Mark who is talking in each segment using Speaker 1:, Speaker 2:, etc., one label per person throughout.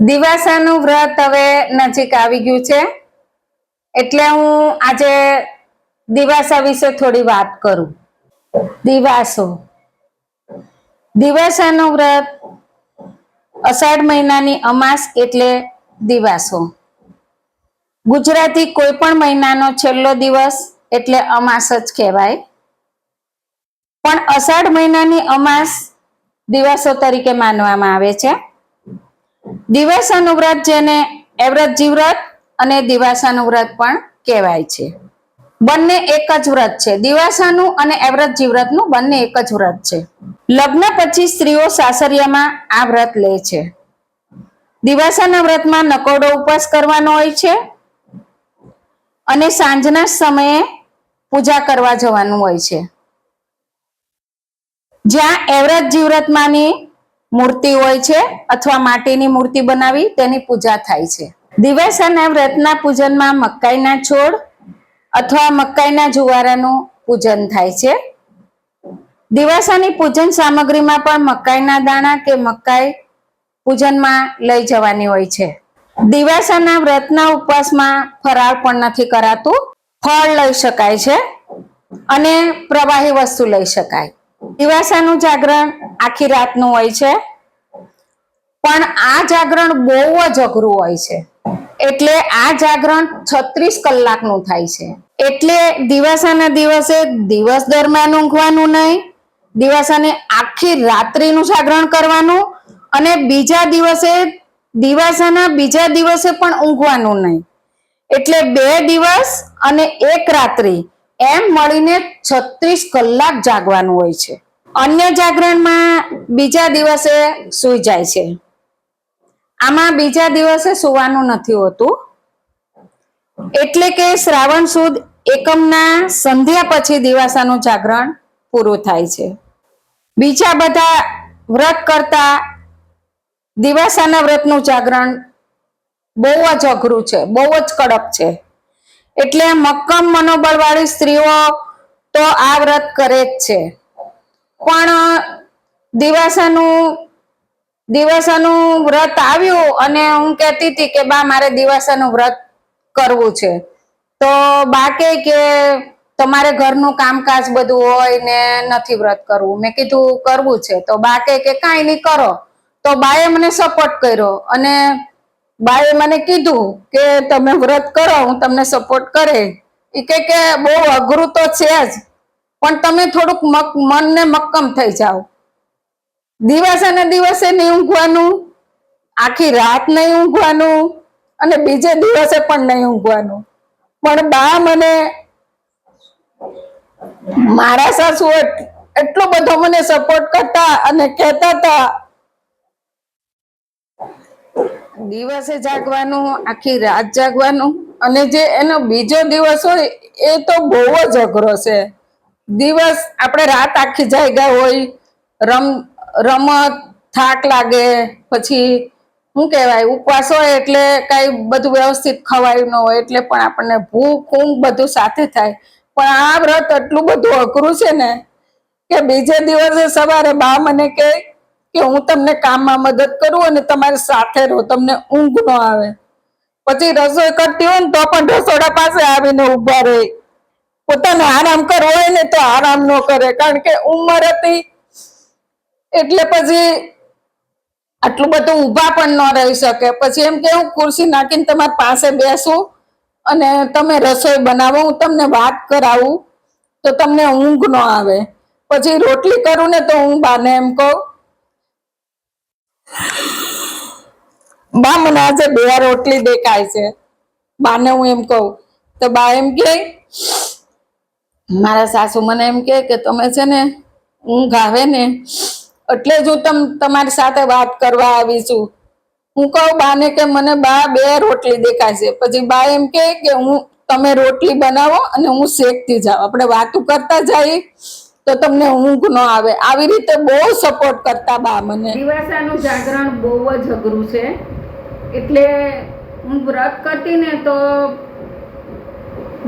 Speaker 1: દિવાસાનું વ્રત હવે નજીક આવી ગયું છે. એટલે હું આજે દિવાસા વિશે થોડી વાત કરું. દિવાસો. દિવાસાનું વ્રત અષાઢ મહિનાની અમાસ એટલે દિવાસો. ગુજરાતી કોઈ પણ મહિનાનો છેલ્લો દિવસ એટલે અમાસ જ કહેવાય. પણ અષાઢ મહિનાની અમાસ દિવસો તરીકે માનવામાં આવે છે. દિવાસાનું વ્રત જેને એવ્રતજી વ્રત અને દિવાસાનું વ્રત પણ કહેવાય છે. બંને એક જ વ્રત છે. દિવાસાનું અને એવ્રતજી વ્રતનું બંને એક જ વ્રત છે. લગ્ન પછી સ્ત્રીઓ સાસરિયામાં આ વ્રત લે છે. દિવાસાના વ્રતમાં નકોડો ઉપવાસ કરવાનો હોય છે અને સાંજના સમયે પૂજા કરવા જવાનું હોય છે. જ્યાં એવ્રત જીવ્રતમાંની મૂર્તિ હોય છે અથવા માટીની મૂર્તિ બનાવી તેની પૂજા થાય છે. દિવાસાના વ્રતના પૂજનમાં મકાઈના છોડ અથવા મકાઈના જુવારાનું પૂજન થાય છે. દિવાસાની પૂજન સામગ્રીમાં પણ મકાઈના દાણા કે મકાઈ પૂજનમાં લઈ જવાની હોય છે. દિવાસાના વ્રતના ઉપવાસમાં ફરાળ પણ નથી કરાતું. ફળ લઈ શકાય છે અને પ્રવાહી વસ્તુ લઈ શકાય. દિવાસાનું જાગરણ આખી રાતનું હોય છે. પણ આ જાગરણ બહુ જ અઘરું હોય છે. એટલે આ જાગરણ છત્રીસ કલાકનું થાય છે. એટલે દિવાસાના દિવસે દિવસ દરમિયાન ઊંઘવાનું નહીં, દિવાસાને આખી રાત્રિનું જાગરણ કરવાનું અને બીજા દિવસે દિવાસાના બીજા દિવસે પણ ઊંઘવાનું નહીં. એટલે બે દિવસ અને એક રાત્રિ એમ મળીને છત્રીસ કલાક જાગવાનું હોય છે. અન્ય જાગરણમાં બીજા દિવસે સૂઈ જાય છે. આમાં બીજા દિવસે સુવાનું નથી હોતું. એટલે કે શ્રાવણ સુદ એકમના સંધ્યા પછી દિવાસાનું જાગરણ પૂરું થાય છે. બીજા બધા વ્રત કરતા દિવાસાના વ્રતનું જાગરણ બહુ જ અઘરું છે, બહુ જ કડક છે. એટલે મક્કમ મનોબળ વાળી સ્ત્રીઓ તો આ વ્રત કરે જ છે. પણ દિવાસાનું દિવાસાનું વ્રત આવ્યું અને હું કહેતી હતી કે બા મારે દિવાસાનું વ્રત કરવું છે. તો બા કહે કે તમારે ઘરનું કામકાજ બધું હોય ને નથી વ્રત કરવું. મેં કીધું કરવું છે. તો બા કે કાંઈ નહીં કરો. તો બાએ મને સપોર્ટ કર્યો અને બાએ મને કીધું કે તમે વ્રત કરો, હું તમને સપોર્ટ કરે. એ કે કે બહુ અઘરું તો છે જ, પણ તમે થોડુંક મક, મનને મક્કમ થઈ જાઓ. દિવસે ને દિવસે નહીં ઊંઘવાનું, આખી રાત નહીં ઊંઘવાનું, અને બીજે દિવસે પણ નહીં ઊંઘવાનું. પણ બા મને, મારા સાસુ એટ- એટલો બધો મને સપોર્ટ કરતા અને કહેતા હતા દિવસે જાગવાનું, આખી રાત જાગવાનું અને જે એનો બીજો દિવસ હોય એ તો બહુ જ અઘરો છે. દિવસ આપણે રાત આખી જાગ્યા હોય, રમ, રમત, થાક લાગે, પછી શું કહેવાય, ઉપવાસ હોય એટલે કાંઈ બધું વ્યવસ્થિત ખવાયું ન હોય એટલે પણ આપણને ભૂખ, ઊંઘ બધું સાથે થાય. પણ આ વ્રત એટલું બધું અઘરું છે ને કે બીજે દિવસે સવારે બા મને કહે કે હું તમને કામમાં મદદ કરું અને તમારી સાથે રહું, તમને ઊંઘ ન આવે. પછી રસોઈ કરતી હોય ને તો પણ રસોડા પાસે આવીને ઊભા રહે. પોતાને આરામ કરવો હોય ને તો આરામ ન કરે, કારણ કે ઉંમર હતી એટલે પછી આટલું બધું ઊભા પણ ન રહી શકે. પછી એમ કે હું ખુરશી નાખીને તમારી પાસે બેસું અને તમે રસોઈ બનાવો, હું તમને વાત કરાવું તો તમને ઊંઘ ન આવે. પછી રોટલી કરું ને તો હું બાને એમ કહું બા, મને આજે બે રોટલી દેખાય છે. બાને હું એમ કહું, તો બા એમ કે, મારા સાસુ મને એમ કે કે તમે છે ને ઊંઘ આવે ને એટલે જ હું તમ, તમારી સાથે વાત કરવા આવી છું. હું કહું, બાને કે મને બા બે રોટલી દેખાય છે. પછી બા એમ કે હું, તમે રોટલી બનાવો અને હું શેકતી જાઉં. આપણે વાતું કરતા જઈએ. તો તમને ઊંઘ ન આવે. આવી રીતે બહુ સપોર્ટ કરતા બા મને.
Speaker 2: દિવાસાનું જાગરણ બહુ જ અઘરું છે. એટલે હું વ્રત કરતી ને તો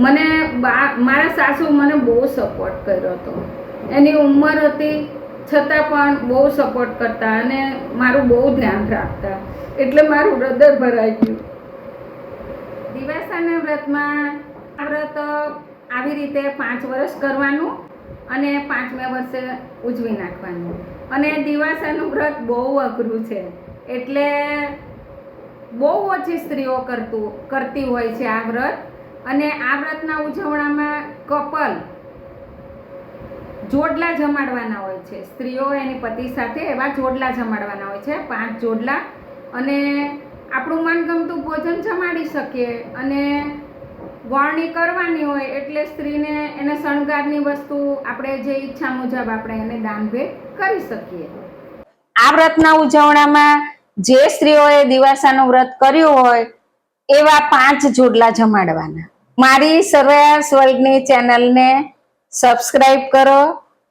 Speaker 2: મને બા, મારા સાસુ મને બહુ સપોર્ટ કર્યો હતો. એની ઉંમર હતી, છતાં પણ બહુ સપોર્ટ કરતા અને મારું બહુ ધ્યાન રાખતા. એટલે મારું હૃદય ભરાઈ ગયું. દિવાસાના વ્રતમાં આ વ્રત આવી રીતે પાંચ વર્ષ કરવાનું અને પાંચમે વર્ષે ઉજવી નાખવાનું. અને દિવાસાનું વ્રત બહુ અઘરું છે. એટલે બહુ ઓછી સ્ત્રીઓ કરતું, કરતી હોય છે આ વ્રત. અને આ વ્રતના ઉજવણામાં કપલ જોડલા જમાડવાના હોય છે. સ્ત્રીઓ એની પતિ સાથે એવા જોડલા જમાડવાના હોય છે, પાંચ જોડલા. અને આપણું મનગમતું ભોજન જમાડી શકીએ. અને વરણી કરવાની હોય એટલે સ્ત્રીને એને શણગારની વસ્તુ આપણે જે ઈચ્છા મુજબ આપણે એને દાન ભેટ કરી શકીએ.
Speaker 1: આ વ્રતના ઉજવણામાં જે સ્ત્રીઓએ દિવાસાનું વ્રત કર્યું હોય, એવા પાંચ જોડલા જમાડવાના. મારી સર્વયાસ વર્લ્ડની ચેનલને સબસ્ક્રાઈબ કરો,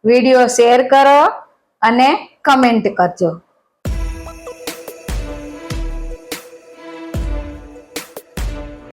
Speaker 1: વીડિયો શેર કરો અને કમેન્ટ કરજો.